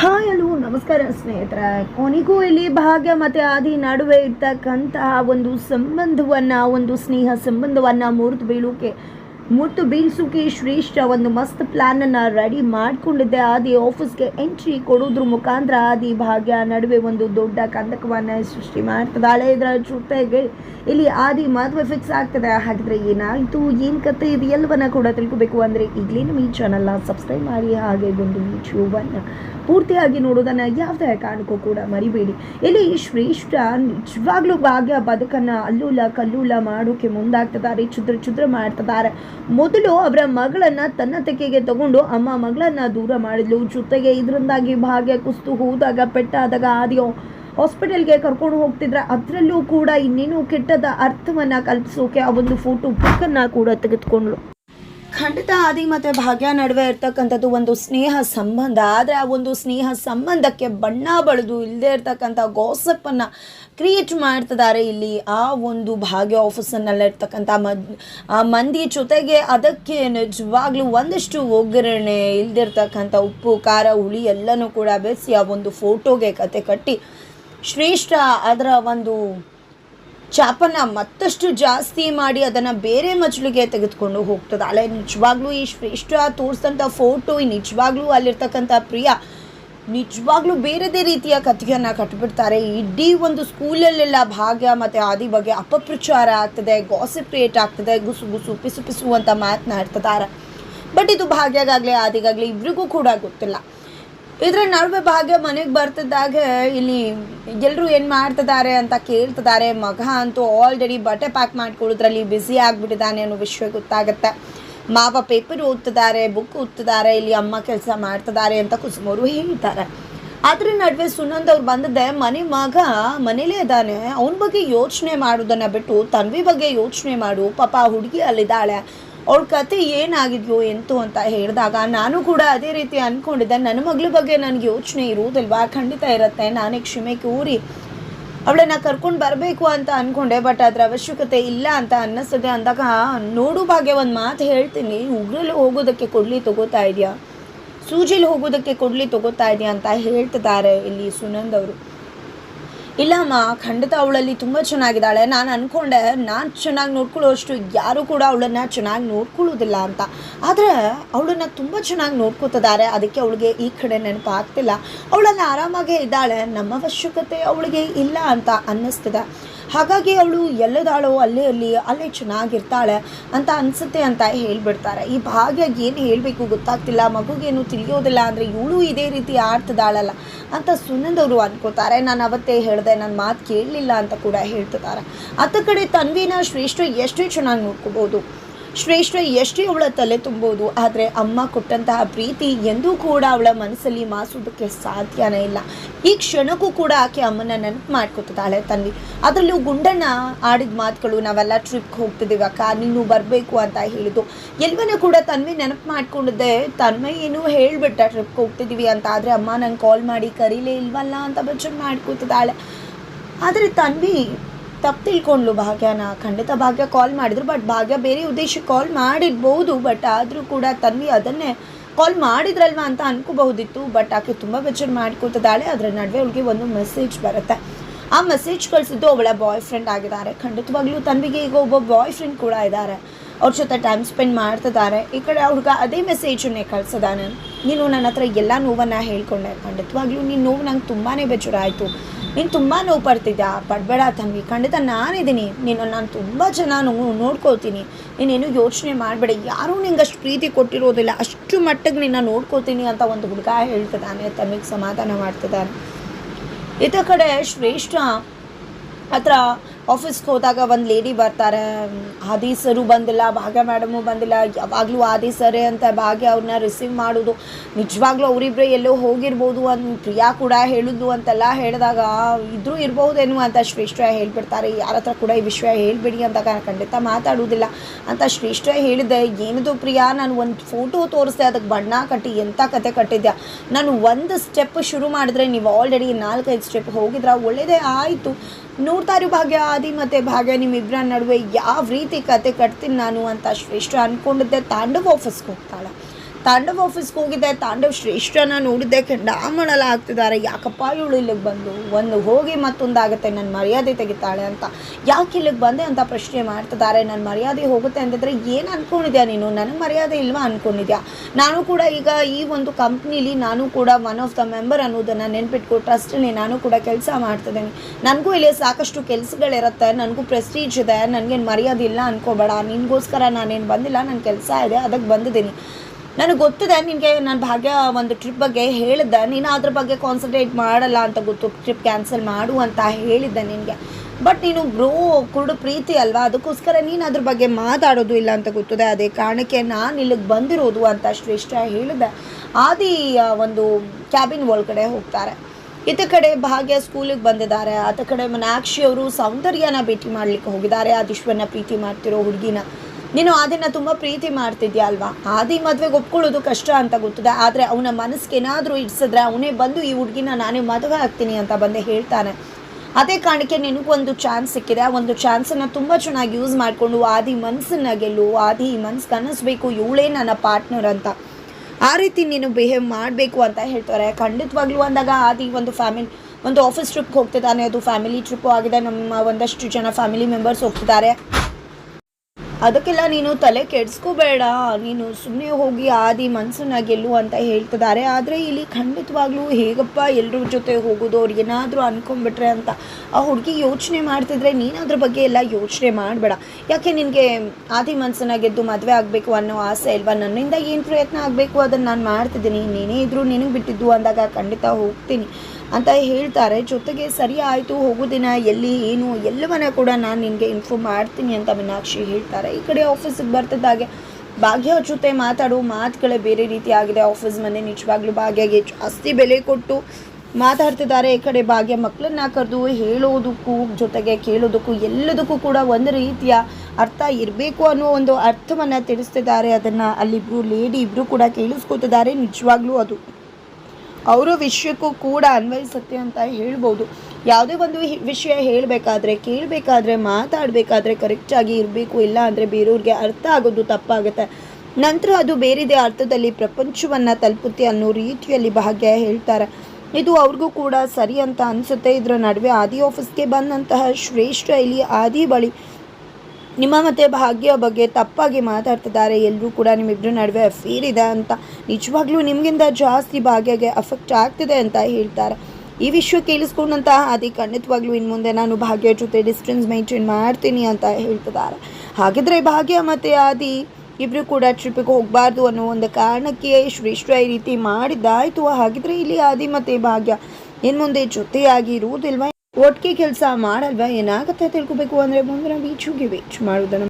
Hi, hello, ನಮಸ್ಕಾರ ಸ್ನೇಹಿತರೆ. ಕೊನೆಗೂ ಇಲ್ಲಿ ಭಾಗ್ಯ ಮತ್ತು ಆದಿ ನಡುವೆ ಇರ್ತಕ್ಕಂತಹ ಒಂದು ಸಂಬಂಧವನ್ನು, ಒಂದು ಸ್ನೇಹ ಸಂಬಂಧವನ್ನು ಮುರಿದು ಬೀಳೋಕೆ, ಮುರ್ತು ಬೀಳ್ಸೋಕೆ ಶ್ರೇಷ್ಠ ಒಂದು ಮಸ್ತ್ ಪ್ಲ್ಯಾನನ್ನು ರೆಡಿ ಮಾಡಿಕೊಂಡಿದ್ದೆ. ಆದಿ ಆಫೀಸ್ಗೆ ಎಂಟ್ರಿ ಕೊಡೋದ್ರ ಮುಖಾಂತರ ಆದಿ ಭಾಗ್ಯ ನಡುವೆ ಒಂದು ದೊಡ್ಡ ಕಂದಕವನ್ನು ಸೃಷ್ಟಿ ಮಾಡ್ತದಾಳೆ ಇದರ ಜೊತೆಗೆ ಇಲ್ಲಿ ಆದಿ ಮದುವೆ ಫಿಕ್ಸ್ ಆಗ್ತದೆ. ಹಾಗಿದ್ರೆ ಏನಾಯಿತು? ಏನು ಕತೆ ಇದು? ಎಲ್ಲವನ್ನ ಕೂಡ ತಿಳ್ಕೊಬೇಕು. ಅಂದರೆ ಈಗಲೇ ನಮ್ಮ ಈ ಚಾನಲ್ನ ಸಬ್ಸ್ಕ್ರೈಬ್ ಮಾಡಿ. ಹಾಗೆ ಒಂದು ವಿಡಿಯೋವನ್ನು ಪೂರ್ತಿಯಾಗಿ ನೋಡೋದನ್ನು ಯಾವುದೇ ಕಾರಣಕ್ಕೂ ಕೂಡ ಮರಿಬೇಡಿ. ಇಲ್ಲಿ ಶ್ರೇಷ್ಠ ನಿಜವಾಗ್ಲೂ ಭಾಗ್ಯ ಬದುಕನ್ನು ಅಲ್ಲೂಲ ಕಲ್ಲೂಲ ಮಾಡೋಕೆ ಮುಂದಾಗ್ತಿದ್ದಾರೆ ಚುದ್ರ ಚುದ್ರ ಮಾಡ್ತಿದ್ದಾರೆ. ಮೊದಲು ಅವರ ಮಗಳನ್ನ ತನ್ನ ತೆಕೆಗೆ ತಗೊಂಡು ಅಮ್ಮ ಮಗಳನ್ನ ದೂರ ಮಾಡಿದ್ಲು. ಜೊತೆಗೆ ಇದರಿಂದಾಗಿ ಭಾಗ್ಯ ಕುಸ್ತು ಹೋದಾಗ, ಪೆಟ್ಟಾದಾಗ ಆದಿಯೋ ಹಾಸ್ಪಿಟಲ್ಗೆ ಕರ್ಕೊಂಡು ಹೋಗ್ತಿದ್ರೆ. ಅದರಲ್ಲೂ ಕೂಡ ಇನ್ನೇನು ಕೆಟ್ಟದ ಅರ್ಥವನ್ನ ಕಲ್ಪಿಸೋಕೆ ಆ ಒಂದು ಫೋಟೋ ಬುಕ್ಕನ್ನು ಕೂಡ ತೆಗೆದುಕೊಂಡ್ಳು. ಖಂಡಿತ ಆದಿ ಮತ್ತು ಭಾಗ್ಯ ನಡುವೆ ಇರ್ತಕ್ಕಂಥದ್ದು ಒಂದು ಸ್ನೇಹ ಸಂಬಂಧ. ಆದರೆ ಆ ಒಂದು ಸ್ನೇಹ ಸಂಬಂಧಕ್ಕೆ ಬಣ್ಣ ಬಳಿದು ಇಲ್ಲದೆ ಇರ್ತಕ್ಕಂಥ ಗೋಸಪ್ಪನ್ನು ಕ್ರಿಯೇಟ್ ಮಾಡ್ತಿದ್ದಾರೆ ಇಲ್ಲಿ ಆ ಒಂದು ಭಾಗ್ಯ ಆಫೀಸನ್ನಲ್ಲಿರ್ತಕ್ಕಂಥ ಮದ್, ಆ ಮಂದಿ ಜೊತೆಗೆ ಅದಕ್ಕೆ ನಿಜವಾಗ್ಲೂ ಒಂದಷ್ಟು ಒಗ್ಗರಣೆ ಇಲ್ದಿರ್ತಕ್ಕಂಥ ಉಪ್ಪು, ಖಾರ, ಹುಳಿ ಎಲ್ಲನೂ ಕೂಡ ಬೆರೆಸಿ ಆ ಒಂದು ಫೋಟೋಗೆ ಕತೆ ಕಟ್ಟಿ ಶ್ರೇಷ್ಠ ಅದರ ಒಂದು ಚಾಪನ್ನ ಮತ್ತಷ್ಟು ಜಾಸ್ತಿ ಮಾಡಿ ಅದನ್ನು ಬೇರೆ ಮಜಲಿಗೆ ತೆಗೆದುಕೊಂಡು ಹೋಗ್ತದೆ. ಅಲ್ಲೇ ನಿಜವಾಗ್ಲೂ ಈ ಶ್ರೇಷ್ಠ ತೋರಿಸಿದಂಥ ಫೋಟೋ ಈ ನಿಜವಾಗ್ಲೂ ಅಲ್ಲಿರ್ತಕ್ಕಂಥ ಪ್ರಿಯ, ನಿಜವಾಗ್ಲೂ ಬೇರೆದೇ ರೀತಿಯ ಕಥೆಯನ್ನು ಕಟ್ಬಿಡ್ತಾರೆ. ಇಡೀ ಒಂದು ಸ್ಕೂಲಲ್ಲೆಲ್ಲ ಭಾಗ್ಯ ಮತ್ತು ಆದಿ ಬಗ್ಗೆ ಅಪಪ್ರಚಾರ ಆಗ್ತದೆ ಗಾಸಿಪ್ ಕ್ರಿಯೇಟ್ ಆಗ್ತದೆ, ಗುಸು ಗುಸು ಪಿಸು ಪಿಸು ಅಂತ ಮಾತನಾಡ್ತಿದ್ದಾರೆ ಬಟ್ ಇದು ಭಾಗ್ಯಗಾಗಲಿ, ಆದಿಗಾಗಲಿ ಇಬ್ಬರಿಗೂ ಕೂಡ ಗೊತ್ತಿಲ್ಲ. ಇದ್ರ ನಡುವೆ ಭಾಗ್ಯ ಮನೆಗೆ ಬರ್ತಿದ್ದಾಗ ಇಲ್ಲಿ ಎಲ್ಲರೂ ಏನು ಮಾಡ್ತಿದ್ದಾರೆ ಅಂತ ಕೇಳ್ತಿದ್ದಾರೆ. ಮಗ ಅಂತೂ ಆಲ್ರೆಡಿ ಬಟ್ಟೆ ಪ್ಯಾಕ್ ಮಾಡ್ಕೊಳ್ಳೋದ್ರಲ್ಲಿ ಬ್ಯುಸಿ ಆಗಿಬಿಟ್ಟಿದ್ದಾನೆ ಅನ್ನೋ ವಿಷಯ ಗೊತ್ತಾಗುತ್ತೆ. ಮಾವ ಪೇಪರ್ ಓದ್ತಿದ್ದಾರೆ ಬುಕ್ ಓದ್ತಿದ್ದಾರೆ, ಇಲ್ಲಿ ಅಮ್ಮ ಕೆಲಸ ಮಾಡ್ತಿದ್ದಾರೆ ಅಂತ ಕುಸುಮರು ಹೇಳ್ತಾರೆ. ಅದ್ರ ನಡುವೆ ಸುನಂದ್ ಅವ್ರು ಬಂದದ್ದೆ, ಮನೆ ಮಗ ಮನೇಲೇ ಇದ್ದಾನೆ, ಅವನ ಬಗ್ಗೆ ಯೋಚನೆ ಮಾಡೋದನ್ನು ಬಿಟ್ಟು ತನ್ವಿ ಬಗ್ಗೆ ಯೋಚನೆ ಮಾಡು, ಪಾಪ ಹುಡುಗಿ ಅಲ್ಲಿದ್ದಾಳೆ ಅವಳ ಕತೆ ಏನಾಗಿದ್ಯೋ ಎಂತು ಅಂತ ಹೇಳಿದಾಗ ನಾನು ಕೂಡ ಅದೇ ರೀತಿ ಅಂದ್ಕೊಂಡಿದ್ದೆ ನನ್ನ ಮಗಳ ಬಗ್ಗೆ ನನಗೆ ಯೋಚನೆ ಇರುವುದಿಲ್ವಾ? ಖಂಡಿತ ಇರುತ್ತೆ. ನಾನೇ ಕ್ಷಮೆ ಕೂರಿ ಅವಳನ್ನ ಕರ್ಕೊಂಡು ಬರಬೇಕು ಅಂತ ಅಂದ್ಕೊಂಡೆ ಬಟ್ ಅದರ ಅವಶ್ಯಕತೆ ಇಲ್ಲ ಅಂತ ಅನ್ನಿಸ್ತದೆ. ಅಂದಾಗ ನೋಡು ಭಾಗ್ಯ, ಒಂದು ಮಾತು ಹೇಳ್ತೀನಿ. ಉಗ್ರಲ್ಲಿ ಹೋಗೋದಕ್ಕೆ ಕೊಡ್ಲಿ ತಗೋತಾ ಇದೆಯಾ? ಸೂಜಿಲಿ ಹೋಗೋದಕ್ಕೆ ಕೊಡ್ಲಿ ತಗೋತಾ ಇದೆಯಾ? ಅಂತ ಹೇಳ್ತಿದ್ದಾರೆ ಇಲ್ಲಿ ಸುನಂದ್ ಅವರು. ಇಲ್ಲಮ್ಮ ಖಂಡಿತ ಅವಳಲ್ಲಿ ತುಂಬ ಚೆನ್ನಾಗಿದ್ದಾಳೆ. ನಾನು ಅಂದ್ಕೊಂಡೆ ನಾನು ಚೆನ್ನಾಗಿ ನೋಡ್ಕೊಳ್ಳೋ ಅಷ್ಟು ಯಾರೂ ಕೂಡ ಅವಳನ್ನು ಚೆನ್ನಾಗಿ ನೋಡ್ಕೊಳ್ಳೋದಿಲ್ಲ ಅಂತ. ಆದರೆ ಅವಳನ್ನು ತುಂಬ ಚೆನ್ನಾಗಿ ನೋಡ್ಕೋತಿದ್ದಾರೆ. ಅದಕ್ಕೆ ಅವಳಿಗೆ ಈ ಕಡೆ ನೆನಪು ಆಗ್ತಿಲ್ಲ ಅವಳಲ್ಲಿ ಆರಾಮಾಗೇ ಇದ್ದಾಳೆ. ನಮ್ಮ ಅವಶ್ಯಕತೆ ಅವಳಿಗೆ ಇಲ್ಲ ಅಂತ ಅನ್ನಿಸ್ತಿದೆ. ಹಾಗಾಗಿ ಅವಳು ಎಲ್ಲದಾಳೋ ಅಲ್ಲೇ ಅಲ್ಲಿ ಅಲ್ಲೇ ಚೆನ್ನಾಗಿರ್ತಾಳೆ ಅಂತ ಅನಿಸುತ್ತೆ ಅಂತ ಹೇಳಿಬಿಡ್ತಾರೆ. ಈ ಭಾಗ್ಯ ಏನು ಹೇಳಬೇಕು ಗೊತ್ತಾಗ್ತಿಲ್ಲ. ಮಗುಗೇನು ತಿಳಿಯೋದಿಲ್ಲ ಅಂದರೆ ಇವಳು ಇದೇ ರೀತಿ ಆಡ್ತಿದ್ದಾಳಲ್ಲ ಅಂತ ಸುನಂದವರು ಅನ್ಕೋತಾರೆ. ನಾನು ಅವತ್ತೇ ಹೇಳಿದೆ ನನ್ನ ಮಾತು ಕೇಳಲಿಲ್ಲ ಅಂತ ಕೂಡ ಹೇಳ್ತಿದ್ದಾರೆ. ಅತ್ತ ಕಡೆ ತನ್ವಿನ, ಶ್ರೇಷ್ಠ ಎಷ್ಟೇ ಚೆನ್ನಾಗಿ ನೋಡ್ಕೋಬೋದು. ಶ್ರೇಷ್ಠ ಎಷ್ಟೇ ಅವಳ ತಲೆ ತುಂಬೋದು, ಆದರೆ ಅಮ್ಮ ಕೊಟ್ಟಂತಹ ಪ್ರೀತಿ ಎಂದೂ ಕೂಡ ಅವಳ ಮನಸ್ಸಲ್ಲಿ ಮಾಸೋದಕ್ಕೆ ಸಾಧ್ಯನೇ ಇಲ್ಲ. ಈ ಕ್ಷಣಕ್ಕೂ ಕೂಡ ಆಕೆ ಅಮ್ಮನ ನೆನಪು ಮಾಡ್ಕೊತಿದ್ದಾಳೆ ತನ್ವಿ ಅದರಲ್ಲೂ ಗುಂಡಣ್ಣ ಆಡಿದ ಮಾತುಗಳು, ನಾವೆಲ್ಲ ಟ್ರಿಪ್ಗೆ ಹೋಗ್ತಿದ್ದೀವಿ ಅಕ್ಕ, ನೀನು ಬರಬೇಕು ಅಂತ ಹೇಳಿದ್ದು. ಎಲ್ಲವನ್ನೂ ಕೂಡ ತನ್ವಿ ನೆನಪು ಮಾಡ್ಕೊಂಡಿದ್ದೆ ತನ್ಮೈ ಏನು ಹೇಳಿಬಿಟ್ಟ ಟ್ರಿಪ್ಗೆ ಹೋಗ್ತಿದ್ದೀವಿ ಅಂತ, ಆದರೆ ಅಮ್ಮ ನಂಗೆ ಕಾಲ್ ಮಾಡಿ ಕರೀಲೇ ಇಲ್ವಲ್ಲ ಅಂತ ಬಚ್ಚನ್ ಮಾಡ್ಕೊತಿದ್ದಾಳೆ. ಆದರೆ ತನ್ವಿ ತಪ್ಪು ತಿಳ್ಕೊಂಡ್ಲು ಭಾಗ್ಯನ. ಖಂಡಿತ ಭಾಗ್ಯ ಕಾಲ್ ಮಾಡಿದ್ರು ಬಟ್ ಭಾಗ್ಯ ಬೇರೆ ಉದ್ದೇಶಕ್ಕೆ ಕಾಲ್ ಮಾಡಿರ್ಬೋದು ಬಟ್ ಆದರೂ ಕೂಡ ತನ್ವಿ ಅದನ್ನೇ ಕಾಲ್ ಮಾಡಿದ್ರಲ್ವಾ ಅಂತ ಅನ್ಕೋಬಹುದಿತ್ತು ಬಟ್ ಆಕೆ ತುಂಬ ಬೆಚ್ಚರ್ ಮಾಡ್ಕೊತಿದ್ದಾಳೆ. ಅದರ ನಡುವೆ ಅವಳಿಗೆ ಒಂದು ಮೆಸೇಜ್ ಬರುತ್ತೆ. ಆ ಮೆಸೇಜ್ ಕಳಿಸಿದ್ದು ಅವಳ ಬಾಯ್ ಫ್ರೆಂಡ್ ಆಗಿದ್ದಾರೆ. ಖಂಡಿತವಾಗ್ಲೂ ತನ್ವಿಗೆ ಈಗ ಒಬ್ಬ ಬಾಯ್ ಫ್ರೆಂಡ್ ಕೂಡ ಇದ್ದಾರೆ. ಅವ್ರ ಜೊತೆ ಟೈಮ್ ಸ್ಪೆಂಡ್ ಮಾಡ್ತಿದ್ದಾರೆ. ಈ ಕಡೆ ಹುಡುಗ ಅದೇ ಮೆಸೇಜನ್ನೇ ಕಳ್ಸಿದಾನೆ. ನೀನು ನನ್ನ ಹತ್ರ ಎಲ್ಲ ನೋವನ್ನು ಹೇಳ್ಕೊಂಡೆ. ಖಂಡಿತವಾಗ್ಲೂ ನೀನು ನೋವು ನಂಗೆ ತುಂಬಾ ಬೇಜಾರಾಯಿತು. ನೀನು ತುಂಬ ನೋವು ಪಡ್ತಿದ್ಯಾ? ಪಡಬೇಡ ತನ್ವಿ, ಖಂಡಿತ ನಾನಿದ್ದೀನಿ. ನೀನು ನಾನು ತುಂಬ ಚೆನ್ನಾಗಿ ನೋಡ್ಕೋತೀನಿ ನೀನೇನು ಯೋಚನೆ ಮಾಡಬೇಡ. ಯಾರೂ ನಿಂಗೆ ಅಷ್ಟು ಪ್ರೀತಿ ಕೊಟ್ಟಿರೋದಿಲ್ಲ. ಅಷ್ಟು ಮಟ್ಟಿಗೆ ನಿನ್ನ ನೋಡ್ಕೋತೀನಿ ಅಂತ ಒಂದು ಹುಡುಗ ಹೇಳ್ತಿದ್ದಾನೆ, ತನ್ವಿಗೆ ಸಮಾಧಾನ ಮಾಡ್ತಿದ್ದಾನೆ. ಇತ ಕಡೆ ಶ್ರೇಷ್ಠ ಹತ್ರ ಆಫೀಸ್ಗೆ ಹೋದಾಗ ಒಂದು ಲೇಡಿ ಬರ್ತಾರೆ ಆದಿ ಸರು ಬಂದಿಲ್ಲ, ಭಾಗ್ಯ ಮೇಡಮು ಬಂದಿಲ್ಲ, ಯಾವಾಗಲೂ ಆದಿ ಸರೇ ಅಂತ ಭಾಗ್ಯ ಅವ್ರನ್ನ ರಿಸೀವ್ ಮಾಡೋದು. ನಿಜವಾಗ್ಲೂ ಅವರಿಬ್ರೆ ಎಲ್ಲೋ ಹೋಗಿರ್ಬೋದು ಅಂತ ಪ್ರಿಯಾ ಕೂಡ ಹೇಳಿದ್ಲು ಅಂತೆಲ್ಲ ಹೇಳಿದಾಗ ಇದ್ರೂ ಇರ್ಬೋದೇನು ಅಂತ ಶ್ರೇಷ್ಠ ಹೇಳ್ಬಿಡ್ತಾರೆ. ಯಾರ ಹತ್ರ ಕೂಡ ಈ ವಿಷಯ ಹೇಳ್ಬಿಡಿ ಅಂತ ನಾನು ಖಂಡಿತ ಮಾತಾಡೋದಿಲ್ಲ. ಅಂತ ಶ್ರೇಷ್ಠ ಹೇಳಿದೆ. ಏನಿದು ಪ್ರಿಯಾ, ನಾನು ಒಂದು ಫೋಟೋ ತೋರಿಸ್ದೆ ಅದಕ್ಕೆ ಬಣ್ಣ ಕಟ್ಟಿ ಎಂಥ ಕತೆ ಕಟ್ಟಿದ್ದೆ ನಾನು ಒಂದು ಸ್ಟೆಪ್ ಶುರು ಮಾಡಿದ್ರೆ ನೀವು ಆಲ್ರೆಡಿ ನಾಲ್ಕೈದು ಸ್ಟೆಪ್ ಹೋಗಿದ್ರೆ ಒಳ್ಳೆಯದೇ ಆಯಿತು. ನೋಡ್ತಾ ಇರೋ ಭಾಗ್ಯ ಆದಿ ಮತ್ತು ಭಾಗ್ಯ ನಿಮ್ಮಿಬ್ಬರ ನಡುವೆ ಯಾವ ರೀತಿ ಕತೆ ಕಟ್ತೀನಿ ನಾನು ಅಂತ ಶ್ರೇಷ್ಠ ಅಂದ್ಕೊಂಡಿದ್ದೆ ತಾಂಡವ್ ಆಫೀಸ್ಗೆ ಹೋಗ್ತಾಳೆ. ತಾಂಡವ್ ಆಫೀಸ್ಗೆ ಹೋಗಿದ್ದೆ, ತಾಂಡವ್ ಶ್ರೇಷ್ಠನ ನೋಡಿದ್ದೆ ಕೆಂಡಾಮಣಲ ಆಗ್ತಿದ್ದಾರೆ. ಯಾಕಪ್ಪ ಇವಳು ಇಲ್ಲಿಗೆ ಬಂದು? ಒಂದು ಹೋಗಿ ಮತ್ತೊಂದಾಗುತ್ತೆ ನನ್ನ ಮರ್ಯಾದೆ ತೆಗಿತಾಳೆ ಅಂತ. ಯಾಕೆ ಇಲ್ಲಿಗೆ ಬಂದೆ ಅಂತ ಪ್ರಶ್ನೆ ಮಾಡ್ತಿದ್ದಾರೆ. ನನ್ನ ಮರ್ಯಾದೆ ಹೋಗುತ್ತೆ ಅಂತಂದರೆ ಏನು ಅಂದ್ಕೊಂಡಿದ್ಯಾ ನೀನು? ನನಗೆ ಮರ್ಯಾದೆ ಇಲ್ವಾ ಅಂದ್ಕೊಂಡಿದ್ಯಾ ನಾನು ಕೂಡ ಈಗ ಈ ಒಂದು ಕಂಪ್ನಿಲಿ ನಾನು ಕೂಡ ಒನ್ ಆಫ್ ದ ಮೆಂಬರ್ ಅನ್ನೋದನ್ನು ನೆನ್ಪಿಟ್ಕೊ ಟ್ರಸ್ಟಲ್ಲಿ ನಾನು ಕೂಡ ಕೆಲಸ ಮಾಡ್ತಿದ್ದೀನಿ. ನನಗೂ ಇಲ್ಲಿ ಸಾಕಷ್ಟು ಕೆಲಸಗಳಿರುತ್ತೆ. ನನಗೂ ಪ್ರೆಸ್ಟೀಜ್ ಇದೆ. ನನಗೇನು ಮರ್ಯಾದೆ ಇಲ್ಲ ಅನ್ಕೋಬೇಡ. ನಿನಗೋಸ್ಕರ ನಾನೇನು ಬಂದಿಲ್ಲ ನನ್ನ ಕೆಲಸ ಇದೆ, ಅದಕ್ಕೆ ಬಂದಿದ್ದೀನಿ. ನನಗೆ ಗೊತ್ತಿದೆ, ನಿನಗೆ ನಾನು ಭಾಗ್ಯ ಒಂದು ಟ್ರಿಪ್ ಬಗ್ಗೆ ಹೇಳಿದ್ದೆ. ನೀನು ಅದ್ರ ಬಗ್ಗೆ ಕಾನ್ಸಂಟ್ರೇಟ್ ಮಾಡಲ್ಲ ಅಂತ ಗೊತ್ತು ಟ್ರಿಪ್ ಕ್ಯಾನ್ಸಲ್ ಮಾಡು ಅಂತ ಹೇಳಿದ್ದೆ ನಿನಗೆ. ಬಟ್ ನೀನು ಬ್ರೋ ಕುರುಡು ಪ್ರೀತಿ ಅಲ್ವಾ? ಅದಕ್ಕೋಸ್ಕರ ನೀನು ಅದ್ರ ಬಗ್ಗೆ ಮಾತಾಡೋದು ಇಲ್ಲ ಅಂತ ಗೊತ್ತಿದೆ. ಅದೇ ಕಾರಣಕ್ಕೆ ನಾನು ಇಲ್ಲಿಗೆ ಬಂದಿರೋದು ಅಂತ ಶ್ರೇಷ್ಠ ಹೇಳಿದೆ ಆದಿ ಒಂದು ಕ್ಯಾಬಿನ್ ಒಳಗಡೆ ಹೋಗ್ತಾರೆ. ಇತ ಕಡೆ ಭಾಗ್ಯ ಸ್ಕೂಲಿಗೆ ಬಂದಿದ್ದಾರೆ. ಆತ ಕಡೆ ಮನಾಕ್ಷಿ ಅವರು ಸೌಂದರ್ಯನ ಭೇಟಿ ಮಾಡ್ಲಿಕ್ಕೆ ಹೋಗಿದ್ದಾರೆ. ಆದಿಶ್ವರನ ಪ್ರೀತಿ ಮಾಡ್ತಿರೋ ಹುಡುಗಿನ. ನೀನು ಆದಿನ ತುಂಬ ಪ್ರೀತಿ ಮಾಡ್ತಿದ್ಯಾ ಅಲ್ವಾ? ಆದಿ ಮದುವೆಗೆ ಒಪ್ಕೊಳ್ಳೋದು ಕಷ್ಟ ಅಂತ ಗೊತ್ತಿದೆ, ಆದರೆ ಅವನ ಮನಸ್ಸಿಗೆ ಏನಾದರೂ ಇಡ್ಸಿದ್ರೆ ಅವನೇ ಬಂದು ಈ ಹುಡುಗಿನ ನಾನೇ ಮದುವೆ ಆಗ್ತೀನಿ ಅಂತ ಬಂದೆ ಹೇಳ್ತಾನೆ. ಅದೇ ಕಾರಣಕ್ಕೆ ನಿನಗೊಂದು ಚಾನ್ಸ್ ಸಿಕ್ಕಿದೆ, ಆ ಒಂದು ಚಾನ್ಸನ್ನು ತುಂಬ ಚೆನ್ನಾಗಿ ಯೂಸ್ ಮಾಡಿಕೊಂಡು ಆದಿ ಮನಸ್ಸನ್ನ ಗೆಲ್ಲು, ಆದಿ ಮನ್ಸು ಕನಸ್ಬೇಕು ಇವಳೇ ನನ್ನ ಪಾರ್ಟ್ನರ್ ಅಂತ. ಆ ರೀತಿ ನೀನು ಬಿಹೇವ್ ಮಾಡಬೇಕು ಅಂತ ಹೇಳ್ತಾರೆ. ಖಂಡಿತವಾಗ್ಲೂ ಅಂದಾಗ ಆದಿ ಒಂದು ಫ್ಯಾಮಿಲಿ ಒಂದು ಆಫೀಸ್ ಟ್ರಿಪ್ಗೆ ಹೋಗ್ತಿದ್ದಾನೆ, ಅದು ಫ್ಯಾಮಿಲಿ ಟ್ರಿಪ್ಪು ಆಗಿದೆ, ನಮ್ಮ ಒಂದಷ್ಟು ಜನ ಫ್ಯಾಮಿಲಿ ಮೆಂಬರ್ಸ್ ಹೋಗ್ತಿದ್ದಾರೆ ಅದಕ್ಕೆಲ್ಲ ನೀನು ತಲೆ ಕೆಡಿಸ್ಕೋಬೇಡ. ನೀನು ಸುಮ್ಮನೆ ಹೋಗಿ ಆದಿ ಮನಸ್ಸನ್ನ ಗೆಲ್ಲು ಅಂತ ಹೇಳ್ತಿದ್ದಾರೆ. ಆದರೆ ಇಲ್ಲಿ ಖಂಡಿತವಾಗ್ಲೂ ಹೇಗಪ್ಪ ಎಲ್ಲರ ಜೊತೆ ಹೋಗೋದು? ಅವ್ರು ಏನಾದರೂ ಅನ್ಕೊಂಡ್ಬಿಟ್ರೆ ಅಂತ ಆ ಹುಡುಗಿ ಯೋಚನೆ ಮಾಡ್ತಿದ್ರೆ ನೀನು ಅದ್ರ ಬಗ್ಗೆ ಎಲ್ಲ ಯೋಚನೆ ಮಾಡಬೇಡ. ಯಾಕೆ ನಿನಗೆ ಆದಿ ಮನಸ್ಸನ್ನ ಗೆದ್ದು ಮದುವೆ ಆಗಬೇಕು ಅನ್ನೋ ಆಸೆ ಇಲ್ವಾ? ನನ್ನಿಂದ ಏನು ಪ್ರಯತ್ನ ಆಗಬೇಕು? ಅದನ್ನು ನಾನು ಮಾಡ್ತಿದ್ದೀನಿ. ನೀನೇ ಇದ್ರೂ ನಿನಗೆ ಬಿಟ್ಟಿದ್ದು ಅಂದಾಗ ಖಂಡಿತ ಹೋಗ್ತೀನಿ. ಅಂತ ಹೇಳ್ತಾರೆ. ಜೊತೆಗೆ ಸರಿ ಆಯಿತು ಹೋಗೋದಿನ ಎಲ್ಲಿ, ಏನು, ಎಲ್ಲವನ್ನ ಕೂಡ ನಾನು ನಿನಗೆ ಇನ್ಫಾರ್ಮ್ ಮಾಡ್ತೀನಿ ಅಂತ ಮೀನಾಕ್ಷಿ ಹೇಳ್ತಾರೆ. ಈ ಕಡೆ ಆಫೀಸಿಗೆ ಬರ್ತಿದ್ದಾಗೆ ಭಾಗ್ಯ ಜೊತೆ ಮಾತಾಡೋ. ಮಾತುಗಳೇ ಬೇರೆ ರೀತಿ ಆಗಿದೆ. ಆಫೀಸ್ ಮನೆ ನಿಜವಾಗ್ಲೂ ಭಾಗ್ಯಗೆ ಜಾಸ್ತಿ ಬೆಲೆ ಕೊಟ್ಟು ಮಾತಾಡ್ತಿದ್ದಾರೆ. ಈ ಕಡೆ ಭಾಗ್ಯ ಮಕ್ಕಳನ್ನ ಕರೆದು ಹೇಳೋದಕ್ಕೂ, ಜೊತೆಗೆ ಕೇಳೋದಕ್ಕೂ, ಎಲ್ಲದಕ್ಕೂ ಕೂಡ ಒಂದು ರೀತಿಯ ಅರ್ಥ ಇರಬೇಕು ಅನ್ನೋ ಒಂದು ಅರ್ಥವನ್ನು ತಿಳಿಸ್ತಿದ್ದಾರೆ. ಅದನ್ನು ಅಲ್ಲಿಬ್ರು ಲೇಡಿ ಇಬ್ಬರು ಕೂಡ ಕೇಳಿಸ್ಕೊತಿದ್ದಾರೆ. ನಿಜವಾಗ್ಲೂ ಅದು ಅವರ ವಿಷಯಕ್ಕೂ ಕೂಡ ಅನ್ವಯಿಸುತ್ತೆ ಅಂತ ಹೇಳ್ಬೋದು. ಯಾವುದೇ ಒಂದು ವಿಷಯ ಹೇಳಬೇಕಾದ್ರೆ, ಕೇಳಬೇಕಾದ್ರೆ, ಮಾತಾಡಬೇಕಾದ್ರೆ ಕರೆಕ್ಟಾಗಿ ಇರಬೇಕು, ಇಲ್ಲ ಅಂದರೆ ಬೇರೆಯವ್ರಿಗೆ ಅರ್ಥ ಆಗೋದು ತಪ್ಪಾಗುತ್ತೆ. ನಂತರ ಅದು ಬೇರೆದೇ ಅರ್ಥದಲ್ಲಿ ಪ್ರಪಂಚವನ್ನು ತಲುಪುತ್ತೆ ಅನ್ನೋ ರೀತಿಯಲ್ಲಿ ಭಾಗ್ಯ ಹೇಳ್ತಾರೆ. ಇದು ಅವ್ರಿಗೂ ಕೂಡ ಸರಿ ಅಂತ ಅನಿಸುತ್ತೆ. ಇದರ ನಡುವೆ ಆದಿ ಆಫೀಸ್ಗೆ ಬಂದಂತಹ ಶ್ರೇಷ್ಠ ಇಲ್ಲಿ ಆದಿ ಬಳಿ ನಿಮ್ಮ ಮತ್ತು ಭಾಗ್ಯ ಬಗ್ಗೆ ತಪ್ಪಾಗಿ ಮಾತಾಡ್ತಿದ್ದಾರೆ ಎಲ್ಲರೂ ಕೂಡ ನಿಮ್ಮಿಬ್ಬರ ನಡುವೆ ಅಫೇರ್ ಇದೆ ಅಂತ. ನಿಜವಾಗ್ಲೂ ನಿಮಗಿಂತ ಜಾಸ್ತಿ ಭಾಗ್ಯಗೆ ಅಫೆಕ್ಟ್ ಆಗ್ತಿದೆ ಅಂತ ಹೇಳ್ತಾರೆ. ಈ ವಿಷಯ ಕೇಳಿಸ್ಕೊಂಡಂತಹ ಆದಿ ಖಂಡಿತವಾಗ್ಲೂ ಇನ್ನು ಮುಂದೆ ನಾನು ಭಾಗ್ಯ ಜೊತೆ ಡಿಸ್ಟೆನ್ಸ್ ಮೈಂಟೈನ್ ಮಾಡ್ತೀನಿ ಅಂತ ಹೇಳ್ತಿದ್ದಾರೆ. ಹಾಗಿದ್ರೆ ಭಾಗ್ಯ ಮತ್ತು ಆದಿ ಇಬ್ಬರು ಕೂಡ ಟ್ರಿಪ್ಪಿಗೆ ಹೋಗಬಾರ್ದು ಅನ್ನೋ ಒಂದು ಕಾರಣಕ್ಕೆ ಶ್ರೇಷ್ಠ ಈ ರೀತಿ ಮಾಡಿದ್ದಾಯಿತು. ಹಾಗಿದ್ರೆ ಇಲ್ಲಿ ಆದಿ ಮತ್ತು ಭಾಗ್ಯ ಇನ್ನು ಮುಂದೆ ಜೊತೆಯಾಗಿ ಇರುವುದಿಲ್ವಾ? ಒಟ್ಟಿಗೆ ಕೆಲಸ ಮಾಡಲ್ವಾ? ಏನಾಗುತ್ತೆ ತಿಳ್ಕೊಬೇಕು ಅಂದರೆ ಮುಂದಿನ ಬೀಚುಗೆ ಬೀಚ್ ಮಾಡೋದನ್ನು